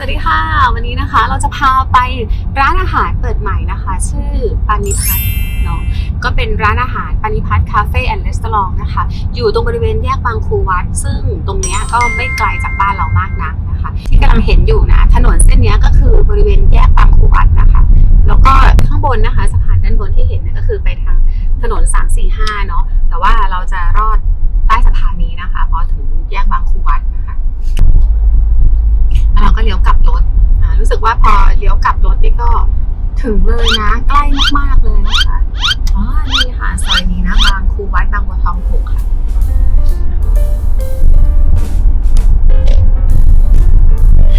สวัสดีค่ะ วันนี้นะคะเราจะพาไปร้านอาหารเปิดใหม่นะคะ ชื่อปานิพัฒน์เนาะก็เป็นร้านอาหารปานิพัฒน์คาเฟ่แอนด์รีสอร์ทนะคะ อยู่ตรงบริเวณแยกบางครูวัด ซึ่งตรงเนี้ยก็ไม่ไกลจากบ้านเรามากนักนะคะ ที่กำลังเห็นอยู่นะ ถนนเส้นนี้ก็คือบริเวณแยกบางครูวัดนะคะ แล้วก็ข้างบนนะคะสะพานด้านบนที่เห็นเนี่ยก็คือไปทางถนน 345เนาะแต่ว่าเราจะรอดใต้สะพานนี้นะคะพอถึงแยกบางครูวัดนะคะ แล้วเราก็เลี้ยวกลับรถอ่ารู้สึกว่าพอเลี้ยวกลับรถนี่ก็ ถึงเลยนะใกล้มากๆเลยนะคะอ๋อนี่ค่ะซอยนี้นะบางครูวัดบางบัวทองหกค่ะ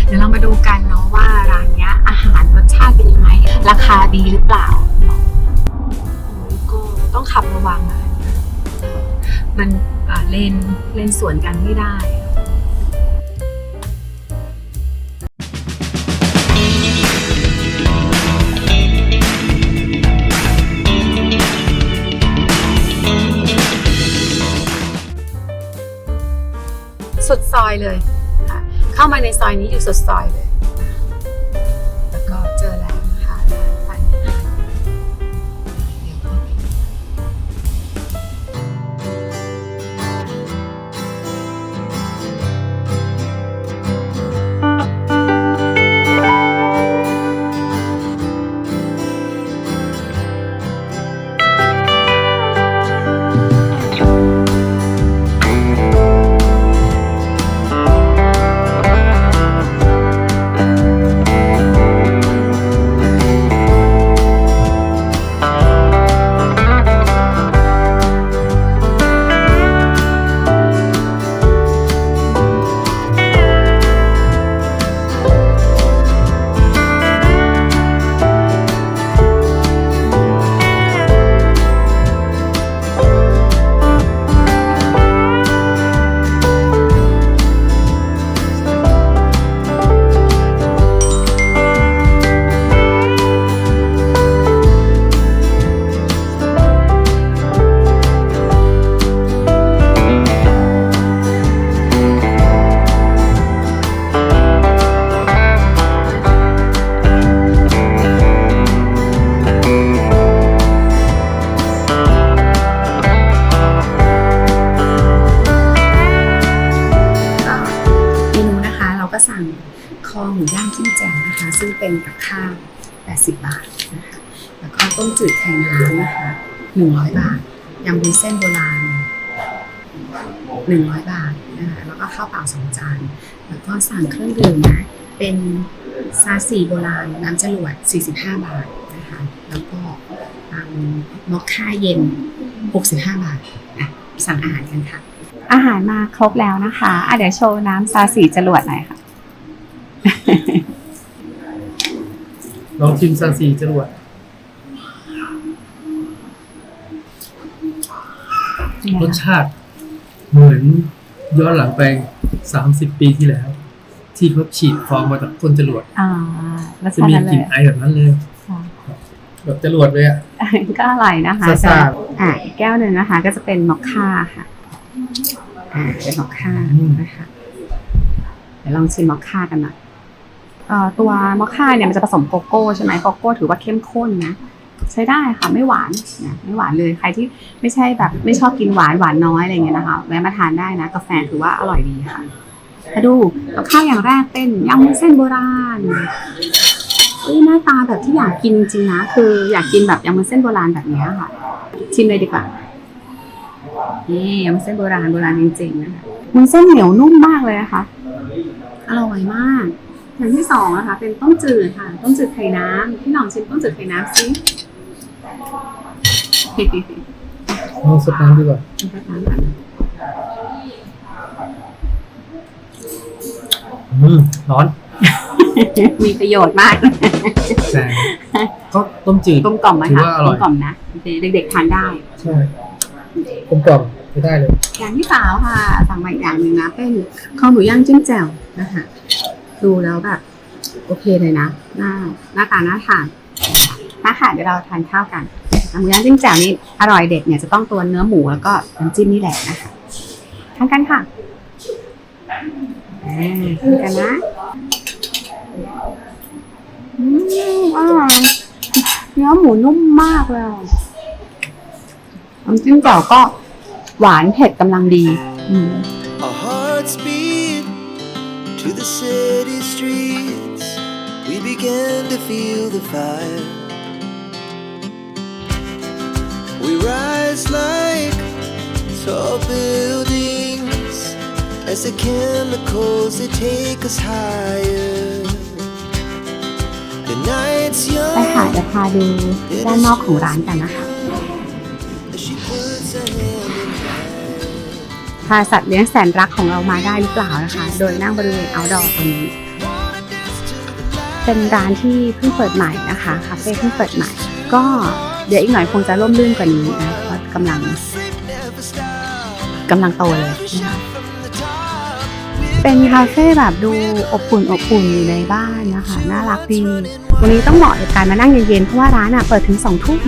เดี๋ยวเรามาดูกันเนาะว่าร้านเนี้ยอาหารรสชาติเป็นยังไงราคาดีหรือเปล่าโอ้ยก็ต้องขับระวังอะมันเลนเลนสวนกันไม่ได้ อยเลย เข้ามาในซอยนี้อยู่สุดซอยเลย อหมูย่างจิ้มแจ่วนะคะ ซึ่งเป็นกับข้าว 80 บาทนะคะแล้วก็ต้มจืดไข่น้ำนะคะ 100 บาทยำวุ้นเส้นโบราณ 100 บาทนะคะแล้วก็ข้าวเปล่าสองจาน แล้วก็สั่งเครื่องดื่มนะ เป็นซาซีโบราณน้ำจรวด 45 บาทนะคะ แล้วก็มอคค่าเย็น 65 บาทอะสั่งอาหารกันค่ะ อาหารมาครบแล้วนะคะอะเดี๋ยวโชว์น้ำซาสีจรวดหน่อยค่ะ ลองชิมซาซีจรวดรสชาติเหมือนย้อนหลังไปสามสิบปีที่แล้ว ที่เขาฉีดฟองมาจากก้นจรวดอ่าแล้วจะชามีนั้นเลกลิ่นยไอแบบนั้นเลยค่ะแบบจรวดเลยอะก็อร่อยนะคะซ่าๆจะอะอีกแก้วหนึ่งนะคะ ก็จะเป็นมอคค่าค่ะอ่าเป็นมอคค่านะคะเดี๋ยวลองชิมมอคค่ากันหน่อยเอ่อ ตัวมอคค่าเนี่ยมันจะผสมโกโก้ใช่ไหมโกโก้ถือว่าเข้มข้นนะใช้ได้ค่ะไม่หวานนะไม่หวานเลยใครที่ไม่ใช่แบบไม่ชอบกินหวานหวานน้อยอะไรเงี้ยนะคะแวะมาทานได้นะกาแฟถือว่าอร่อยดีค่ะมาดูกับข้าวอย่างแรกเป็นยำวุ้นเส้นโบราณเอ้ยหน้าตาแบบที่อยากกินจริงนะคืออยากกินแบบยำวุ้นเส้นโบราณแบบนี้ค่ะ ชิมเลยดีกว่านี่ยำวุ้นเส้นโบราณโบราณจริงๆนะคะวุ้นเส้นเหนียวนุ่มมากเลยนะคะอร่อยมาก อย่างที่สองนะคะ เป็นต้มจืดค่ะ ต้มจืดไข่น้ำพี่หน่องชิมต้มจืดไข่น้ำซิลองสดน้ำดีกว่าอืมร้อน มีประโยชน์มากแต่ก็ต้มจืดกลมกล่อมไหมถือคะว่าอกร่ลอยมกล่อมนะเด็กๆทานได้ ใช่กลมกล่อมจะได้เลย อย่างที่สาวค่ะสั่งมาอีกอย่างหนึ่งนะเป็นข้าวหมูย่างจิ้มแจ่วนะคะ ดูแล้วแบบ โอเคเลยนะ หน้าหน้าตาน่าทานมาค่ะเดี๋ยวเราทานข้าวกันหมูย่างจิ้มแจ่วนี่อร่อยเด็ดเนี่ยจะต้องตัวเนื้อหมูแล้วก็น้ำจิ้มนี่แหละนะคะทานกันค่ะอ่าทานกันนะอืมอร่อยเนื้อหมูนุ่มมากเลยน้ำจิ้มแจ่วก็หวานเผ็ดกำลังดี อืม to the city streets. We began to feel the fire. We rise like tall buildings as the chemicals they take us higher. The night's ไปค่ะ young เดี๋ยวพาดูด้านนอกของร้านกันนะคะ พาสัตว์เลี้ยงแสนรักของเรามาได้หรือเปล่านะคะ โดยนั่งบริเวณ outdoor ตรงนี้ เป็นร้านที่เพิ่งเปิดใหม่นะคะคาเฟ่เพิ่งเปิดใหม่ ก็เดี๋ยวอีกหน่อยคงจะร่มรื่นกว่านี้นะเพราะกำลังกำลังโตเลยนะคะเป็นคาเฟ่แบบดูอบอุ่นอบอุ่นอยู่ในบ้านนะคะน่ารักดีวันนี้ต้องเหมาะกับการมานั่งเย็นๆเพราะว่าร้านอะเปิดถึงสองทุ่ม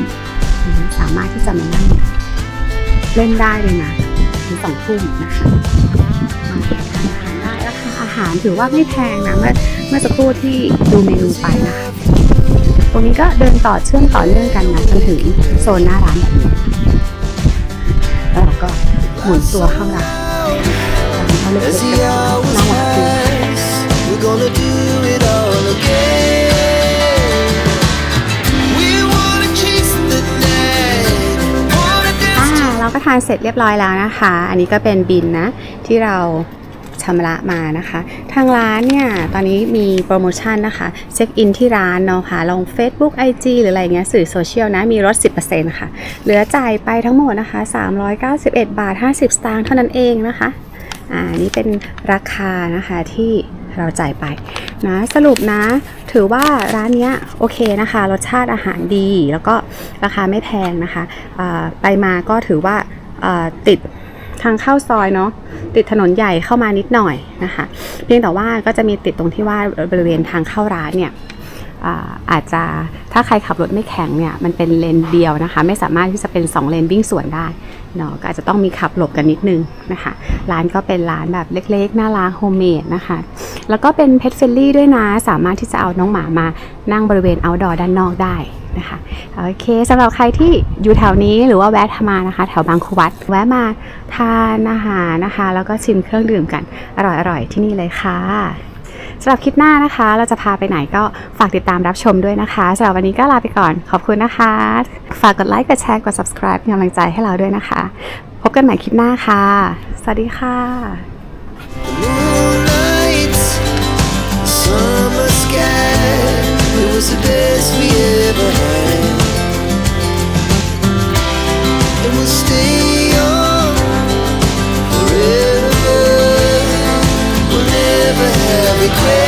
สามารถที่จะมานั่งเล่นได้เลยนะ ถึงสองทุ่มนะคะทานอาหารได้ราคาอาหารถือว่าไม่แพงนะเมื่อเมื่อสักครู่ที่ดูเมนูไปนะคะตรงนี้ก็เดินต่อเชื่อมต่อเนื่องกันนะจนถึงโซนหน้าร้านแบบนี้แล้วเราก็หมุนตัวเข้าร้านร้านเขาเล็ก As ๆ the กัน hours น่ารักดี อ่า dance เราก็ทานเสร็จเรียบร้อยแล้วนะคะ อันนี้ก็เป็นบินนะที่เราชำระมานะคะ ทางร้านเนี่ย ตอนนี้มีโปรโมชั่นนะคะ เช็คอินที่ร้านเนาะค่ะ ลง Facebook IG หรืออะไรเงี้ยสื่อโซเชียลนะ มีลด 10%ค่ะ เหลือจ่ายไปทั้งหมดนะคะ 391 บาท 50 สตางค์เท่านั้นเองนะคะ อ่า นี่เป็นราคานะคะที่เราจ่ายไป นะสรุปนะ ถือว่าร้านเนี้ยโอเคนะคะ รสชาติอาหารดี แล้วก็ราคาไม่แพงนะคะไปมาก็ถือว่าติดทางเข้าซอยเนาะติดถนนใหญ่เข้ามานิดหน่อยนะคะ เพียงแต่ว่าก็จะมีติดตรงที่ว่าบริเวณทางเข้าร้านเนี่ยอาอาจจะถ้าใครขับรถไม่แข็งเนี่ยมันเป็นเลนเดียวนะคะ ไม่สามารถที่จะเป็น 2 เลนวิ่งสวนได้เนาะก็อาจจะต้องมีขับหลบกันนิดนึงนะคะ ร้านก็เป็นร้านแบบเล็กๆ น่ารักโฮมเมดนะคะ แล้วก็เป็นเพ t เฟ l ลี่ด้วยนะ สามารถที่จะเอาน้องหมามานั่งบริเวณ outdoor ด้านนอกได้นะคะโอเคสำหรับใครที่อยู่แถวนี้หรือว่าแวะมานะคะ แถวบางคูวัดแวะมาทานอาหารนะคะ แล้วก็ชิมเครื่องดื่มกันอร่อยๆ ที่นี่เลยค่ะสำหรับคลิปหน้านะคะ เราจะพาไปไหนก็ฝากติดตามรับชมด้วยนะคะสำหรับวันนี้ก็ลาไปก่อนขอบคุณนะคะ ฝากกดไลค์กดแชร์กด subscribe เป็นกำลังใจให้เราด้วยนะคะ พบกันใหม่คลิปหน้าค่ะ สวัสดีค่ะ declare